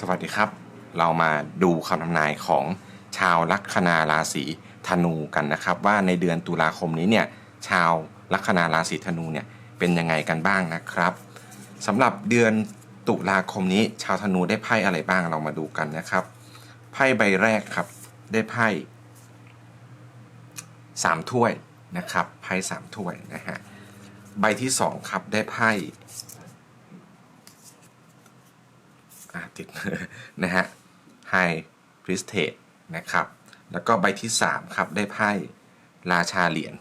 สวัสดีครับ เรามาดูคำทำนายของชาวลัคนาราศีธนูกันนะครับ ว่าในเดือนตุลาคมนี้เนี่ยชาวลัคนาราศีธนูเนี่ยเป็นยังไงกันบ้างนะครับสำหรับเดือนตุลาคมนี้ชาวธนูได้ไพ่อะไรบ้างเรามาดูกันนะครับไพ่ใบแรกครับได้ไพ่สามถ้วยนะครับไพ่สามถ้วยนะฮะใบที่สองครับได้ไพ่ อะ ติดนะฮะไฮพริสเทสนะครับ แล้วก็ใบที่ 3 ครับ ได้ไพ่ราชาเหรียญ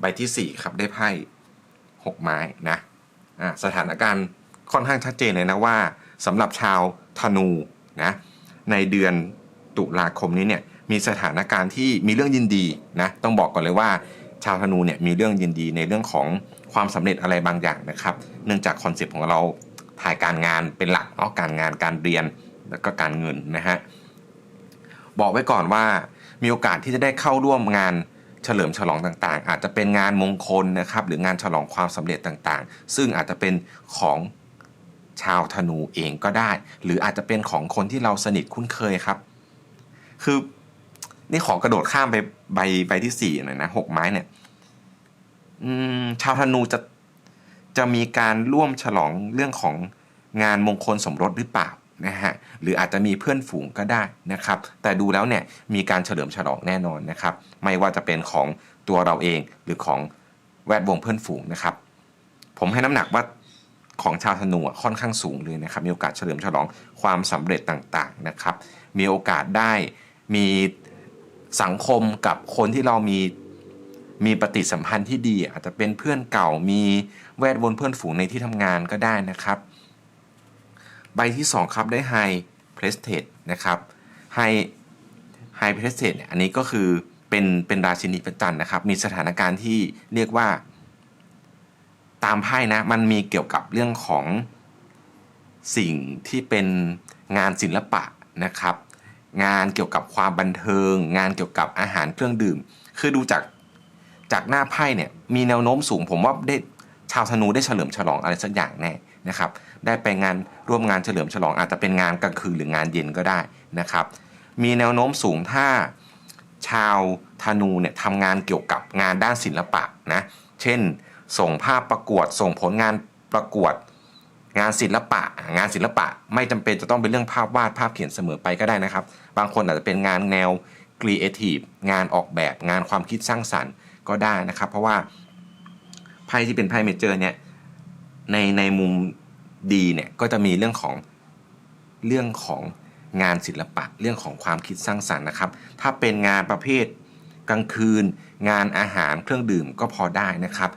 ใบทีสี่4 ครับ ได้ไพ่หกไม้นะอะสถานการณ์ค่อนข้างชัดเจนเลยนะว่าสำหรับชาวธนูนะในเดือนตุลาคมนี้เนี่ยมีสถานการณ์ที่มีเรื่องยินดีนะต้องบอกก่อนเลยว่า ชาวธนูเนี่ยมีเรื่องยินดีในเรื่องของความสำเร็จอะไรบางอย่างนะครับ เนื่องจากคอนเซปต์ของเรา ถ่ายการงานเป็นหลักเนาะการงานการเรียนแล้วก็การเงินนะฮะบอกไว้ก่อนว่ามีโอกาสที่จะได้เข้าร่วมงานเฉลิมฉลองต่างๆ อาจจะเป็นงานมงคลนะครับหรืองานฉลองความสำเร็จต่างๆ ซึ่งอาจจะเป็นของชาวธนูเองก็ได้ หรืออาจจะเป็นของคนที่เราสนิทคุ้นเคยครับ คือนี่ขอกระโดดข้ามไปใบใบที่สี่หน่อยนะหกไม้เนี่ยชาวธนูจะจะมีการร่วมฉลองเรื่องของ งานมงคลสมรสหรือเปล่านะฮะหรืออาจจะมีเพื่อนฝูงก็ได้นะครับ แต่ดูแล้วเนี่ยมีการเฉลิมฉลองแน่นอนนะครับ ไม่ว่าจะเป็นของตัวเราเองหรือของแวดวงเพื่อนฝูงนะครับ ผมให้น้ำหนักว่าของชาวธนูอะค่อนข้างสูงเลยนะครับ มีโอกาสเฉลิมฉลองความสำเร็จต่างๆนะครับ มีโอกาสได้มีสังคมกับคนที่เรามีมีปฏิสัมพันธ์ที่ดี อาจจะเป็นเพื่อนเก่ามีแวดวงเพื่อนฝูงในที่ทำงานก็ได้นะครับ ใบที่ 2 ครับได้ High Prestige นะครับ High High Prestige เนี่ยอันนี้ก็คือเป็นเป็นราชินีประจันนะครับ มีสถานการณ์ที่เรียกว่า ตามไพ่นะ มันมีเกี่ยวกับเรื่องของสิ่งที่เป็นงานศิลปะนะครับ งานเกี่ยวกับความบันเทิง งานเกี่ยวกับอาหารเครื่องดื่ม คือดูจากจากหน้าไพ่เนี่ยมีแนวโน้มสูงผมว่าได้ชาวธนูได้เฉลิมฉลองอะไรสักอย่างแน่นะครับ ได้ไปงานร่วมงานเฉลิมฉลองอาจจะเป็นงานกลางคืนหรืองานเย็นก็ได้นะครับ มีแนวโน้มสูงถ้าชาวธนูเนี่ยทำงานเกี่ยวกับงานด้านศิลปะนะเช่น ส่งภาพประกวด ส่งผลงานประกวด งานศิลปะ งานศิลปะไม่จำเป็นจะต้องเป็นเรื่องภาพวาดภาพเขียนเสมอไปก็ได้นะครับ บางคนอาจจะเป็นงานแนวครีเอทีฟงานออกแบบงานความคิดสร้างสรรค์ก็ได้นะครับ เพราะว่าไพ่ที่เป็นไพ่เมเจอร์เนี่ยในในมุม ดีเนี่ยก็จะมีเรื่องของเรื่องของงานศิลปะเรื่องของความคิดสร้างสรรค์นะครับ ถ้าเป็นงานประเภทกลางคืน งานอาหารเครื่องดื่มก็พอได้นะครับ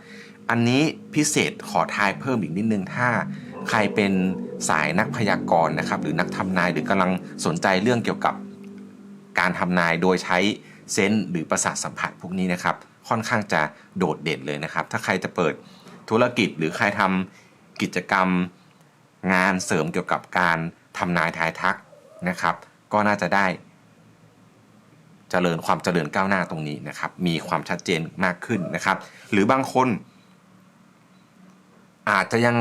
อันนี้พิเศษขอทายเพิ่มอีกนิดนึงถ้าใครเป็นสายนักพยากรณ์นะครับ หรือนักทำนายหรือกำลังสนใจเรื่องเกี่ยวกับการทำนายโดยใช้เซนส์หรือประสาทสัมผัสพวกนี้นะครับ ค่อนข้างจะโดดเด่นเลยนะครับ ถ้าใครจะเปิดธุรกิจหรือใครทำกิจกรรม งานเสริมเกี่ยวกับการทำนายทายทักนะครับ ก็น่าจะได้เจริญความเจริญก้าวหน้าตรงนี้นะครับ มีความชัดเจนมากขึ้นนะครับ หรือบางคน อาจจะยัง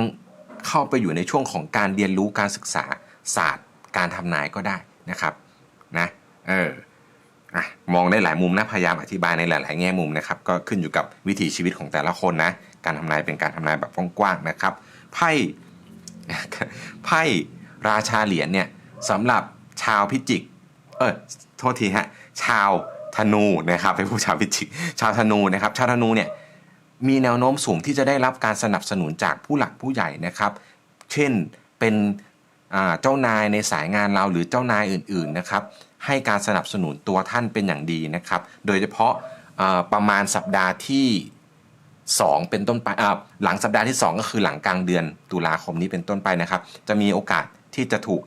เข้าไปอยู่ในช่วงของการเรียนรู้การศึกษาศาสตร์ การทำนายก็ได้นะครับนะเอออะมองได้หลายมุมนะพยายามอธิบายในหลาย ๆ แง่มุมนะครับ ก็ขึ้นอยู่กับวิถีชีวิตของแต่ละคนนะ การทำนายเป็นการทำนายแบบกว้างๆนะครับไพ่ ไพ่ราชาเหรียญเนี่ยสำหรับชาวพิจิก เออโทษทีฮะ ชาวธนูนะครับเป็นผู้ชาวพิจิก ชาวธนูนะครับ ชาวธนูเนี่ยมีแนวโน้มสูงที่จะได้รับการสนับสนุนจากผู้หลักผู้ใหญ่นะครับ เช่นเป็นเจ้านายในสายงานเราหรือเจ้านายอื่นๆนะครับ ให้การสนับสนุนตัวท่านเป็นอย่างดีนะครับ โดยเฉพาะประมาณสัปดาห์ที่ 2 เป็นต้นไปหลังสัปดาห์ที่ 2 ก็คือหลังกลางเดือนตุลาคมนี้เป็นต้นไปนะครับ จะมีโอกาสที่จะถูก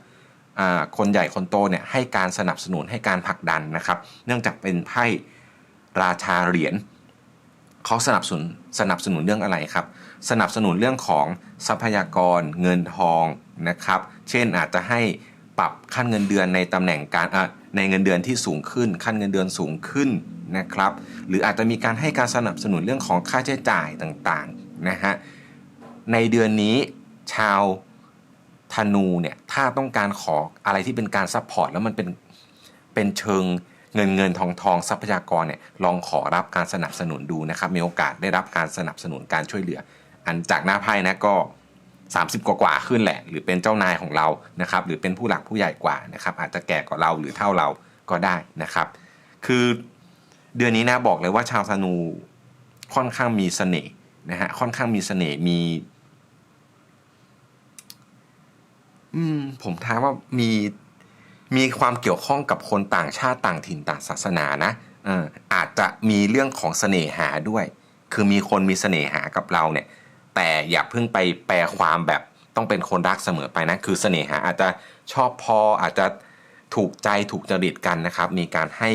คนใหญ่คนโตเนี่ยให้การสนับสนุนให้การผลักดันนะครับ เนื่องจากเป็นไพ่ราชาเหรียญเขาสนับสนุนสนับสนุนเรื่องอะไรครับ สนับสนุนเรื่องของทรัพยากรเงินทองนะครับ เช่นอาจจะให้ปรับขั้นเงินเดือนในตำแหน่งการในเงินเดือนที่สูงขึ้น ขั้นเงินเดือนสูงขึ้น นะครับ หรืออาจจะมีการให้การสนับสนุนเรื่องของค่าใช้จ่ายต่างๆนะฮะในเดือนนี้ชาวธนูเนี่ยถ้าต้องการขออะไรที่เป็นการซัพพอร์ตแล้วมันเป็นเป็นเชิงเงินเงินทองทองทรัพยากรเนี่ยลองขอรับการสนับสนุนดูนะครับ มีโอกาสได้รับการสนับสนุนการช่วยเหลือ อันจากหน้าไพ่นะก็ 30 กว่ากว่าขึ้นแหละ หรือเป็นเจ้านายของเรานะครับ หรือเป็นผู้หลักผู้ใหญ่กว่านะครับ อาจจะแก่กว่าเราหรือเท่าเราก็ได้นะครับ คือ เดือนนี้นะบอกเลยว่าชาวธนูค่อนข้างมีเสน่ห์นะฮะค่อนข้างมีเสน่ห์มี อืม ผมท้ายว่ามีมีความเกี่ยวข้องกับคนต่างชาติต่างถิ่นต่างศาสนานะเอออาจจะมีเรื่องของเสน่หาด้วย คือมีคนมีเสน่หากับเราเนี่ย แต่อย่าเพิ่งไปแปลความแบบต้องเป็นคนรักเสมอไปนะ คือเสน่หาอาจจะชอบพออาจจะถูกใจถูกจริตกันนะครับ มีการให้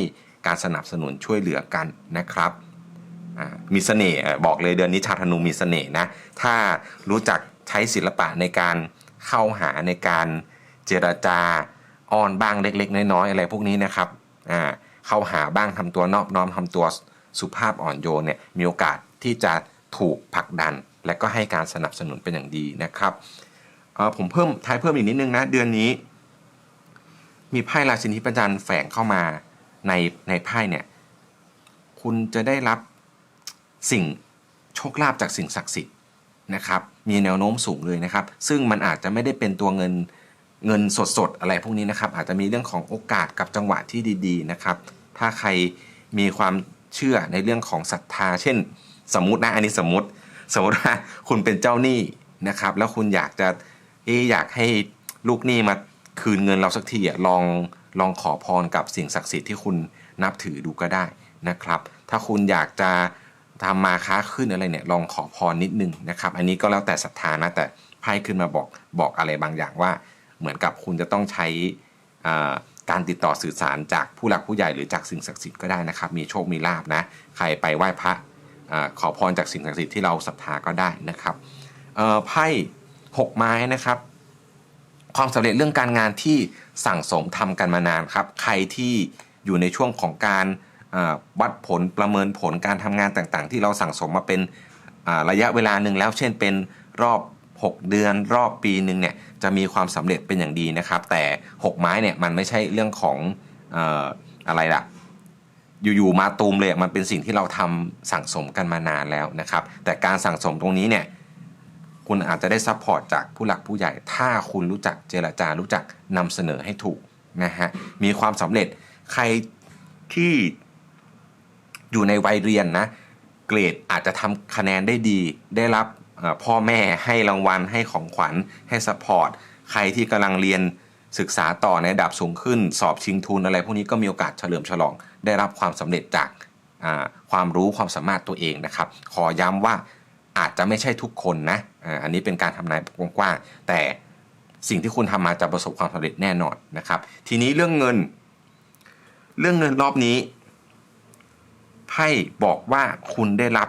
การสนับสนุนช่วยเหลือกันนะครับมีเสน่ห์บอกเลยเดือนนี้ชาวธนูมีเสน่ห์นะถ้ารู้จักใช้ศิลปะในการเข้าหาในการเจรจาอ้อนบ้างเล็ก ๆ น้อยๆอะไรพวกนี้นะครับเข้าหาบ้างทำตัวนอบน้อมทำตัวสุภาพอ่อนโยนเนี่ยมีโอกาสที่จะถูกผลักดัน และก็ให้การสนับสนุนเป็นอย่างดีนะครับผมเพิ่มท้ายเพิ่มอีกนิดนึงนะเดือนนี้ มีไพ่ราชินีประจันธ์แฝงเข้ามา ในในไพ่เนี่ยคุณจะได้รับสิ่งโชคลาภจากสิ่งศักดิ์สิทธิ์นะครับมีแนวโน้มสูงเลยนะครับ ซึ่งมันอาจจะไม่ได้เป็นตัวเงินเงินสดๆ อะไรพวกนี้นะครับ อาจจะมีเรื่องของโอกาสกับจังหวะที่ดี ๆนะครับ ถ้าใครมีความเชื่อในเรื่องของศรัทธา เช่น สมมตินะอันนี้สมมติ สมมติว่าคุณเป็นเจ้าหนี้นะครับ แล้วคุณอยากจะอะอยากให้ลูกหนี้มาคืนเงินเราสักทีอะลองลองขอพรกับสิ่งศักดิ์สิทธิ์ที่คุณนับถือดูก็ได้นะครับ ถ้าคุณอยากจะทำมาค้าขึ้นอะไรเนี่ยลองขอพรนิดนึงนะครับ อันนี้ก็แล้วแต่ศรัทธานะแต่ไพ่ขึ้นมาบอกบอกอะไรบางอย่างว่า เหมือนกับคุณจะต้องใช้การติดต่อสื่อสารจากผู้หลักผู้ใหญ่หรือจากสิ่งศักดิ์สิทธิ์ก็ได้นะครับ มีโชคมีลาบนะใครไปไหว้พระอขอพรจากสิ่งศักดิ์สิทธิ์ที่เราศรัทธาก็ได้นะครับไพ่หกไม้นะครับ ความสำเร็จเรื่องการงานที่สั่งสมทำกันมานานครับ ใครที่อยู่ในช่วงของการวัดผลประเมินผลการทำงานต่างๆ ที่เราสั่งสมมาเป็นระยะเวลาหนึ่งแล้ว เช่น เป็นรอบ 6 เดือน รอบปีหนึ่งเนี่ยจะมีความสำเร็จเป็นอย่างดีนะครับ แต่ 6 ไม้เนี่ยมันไม่ใช่เรื่องของออะไรล่ะอยู่ๆมาตูมเลยมันเป็นสิ่งที่เราทำสั่งสมกันมานานแล้วนะครับ แต่การสั่งสมตรงนี้เนี่ย คุณอาจจะได้ซัพพอร์ตจากผู้หลักผู้ใหญ่ ถ้าคุณรู้จักเจรจารู้จักนำเสนอให้ถูกนะฮะมีความสำเร็จใครที่อยู่ในวัยเรียนนะ เกรดอาจจะทำคะแนนได้ดี ได้รับพ่อแม่ให้รางวัลให้ของขวัญให้ซัพพอร์ตใครที่กำลังเรียนศึกษาต่อในระดับสูงขึ้น สอบชิงทุนอะไรพวกนี้ก็มีโอกาสเฉลิมฉลอง ได้รับความสำเร็จจากความรู้ความสามารถตัวเองนะครับ ขอย้ำว่าอาจจะไม่ใช่ทุกคนนะ อันนี้เป็นการทำนายกว้างๆแต่สิ่งที่คุณทำมาจะประสบความสำเร็จแน่นอนนะครับ ทีนี้เรื่องเงิน เรื่องเงินรอบนี้ไพ่บอกว่าคุณได้รับ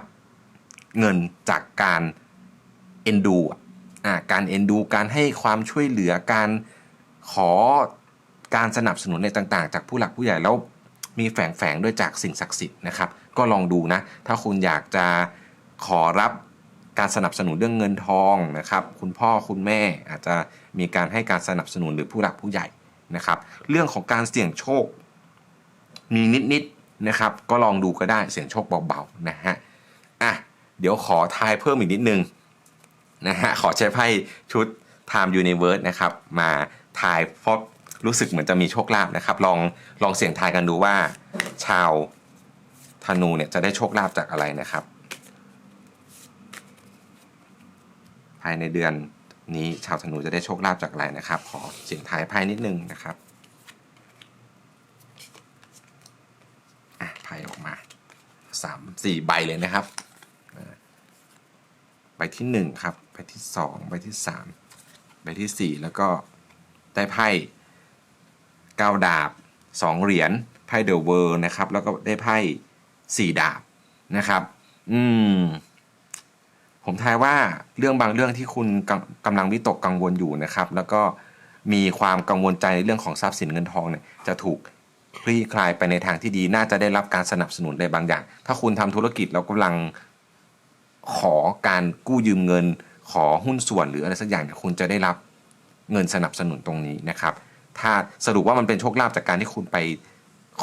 เงินจากการเอ็นดูอ่าการเอ็นดู การให้ความช่วยเหลือการขอการสนับสนุนในต่างๆ จากผู้หลักผู้ใหญ่แล้วมีแฝงๆด้วยจากสิ่งศักดิ์สิทธิ์นะครับ ก็ลองดูนะ ถ้าคุณอยากจะขอรับ การสนับสนุนเรื่องเงินทองนะครับ คุณพ่อคุณแม่อาจจะมีการให้การสนับสนุนหรือผู้หลักผู้ใหญ่นะครับ เรื่องของการเสี่ยงโชค มีนิดๆนะครับ ก็ลองดูก็ได้เสี่ยงโชคเบาๆนะฮะอะเดี๋ยวขอทายเพิ่มอีกนิดนึงนะฮะขอใช้ไพ่ชุด Time Universe นะครับ มาทายเพราะรู้สึกเหมือนจะมีโชคลาภนะครับ ลองลองเสี่ยงทายกันดูว่า ชาวธนูเนี่ยจะได้โชคลาภจากอะไรนะครับ ภายในเดือนนี้ชาวธนูจะได้โชคลาภจากอะไรนะครับ ขอเสียงทายไพ่นิดนึงนะครับอะไพ่ออกมาสามสี่ใบเลยนะครับใบที่หนึ่งครับใบที่สองใบที่สามใบที่สี่แล้วก็ได้ไพ่เก้าดาบสองเหรียญไพ่เดอะเวิร์นะครับ แล้วก็ได้ไพ่สี่ดาบนะครับ อืม ผมทายว่าเรื่องบางเรื่องที่คุณกำกำลังวิตกกังวลอยู่นะครับ แล้วก็มีความกังวลใจในเรื่องของทรัพย์สินเงินทองเนี่ยจะถูกคลี่คลายไปในทางที่ดีน่าจะได้รับการสนับสนุนในบางอย่าง ถ้าคุณทำธุรกิจแล้วกำลังขอการกู้ยืมเงิน ขอหุ้นส่วนหรืออะไรสักอย่างคุณจะได้รับเงินสนับสนุนตรงนี้นะครับ ถ้าสรุปว่ามันเป็นโชคลาภจากการที่คุณไป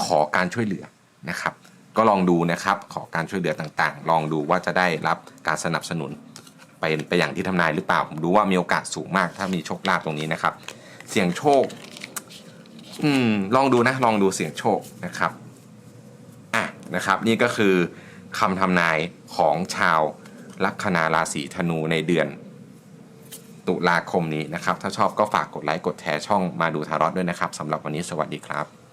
ขอการช่วยเหลือนะครับ ก็ลองดูนะครับขอการช่วยเหลือต่างๆ ลองดูว่าจะได้รับการสนับสนุนไปไปอย่างที่ทำนายหรือเปล่า ผมดูว่ามีโอกาสสูงมากถ้ามีโชคลาภตรงนี้นะครับ เสี่ยงโชค อืม ลองดูนะ ลองดูเสี่ยงโชคนะครับ อะนะครับ นี่ก็คือคำทำนายของชาวลัคนาราศีธนูในเดือน ตุลาคมนี้นะครับ ถ้าชอบก็ฝากกดไลค์กดแชร์ช่องมาดูทารอตด้วยนะครับสำหรับวันนี้สวัสดีครับ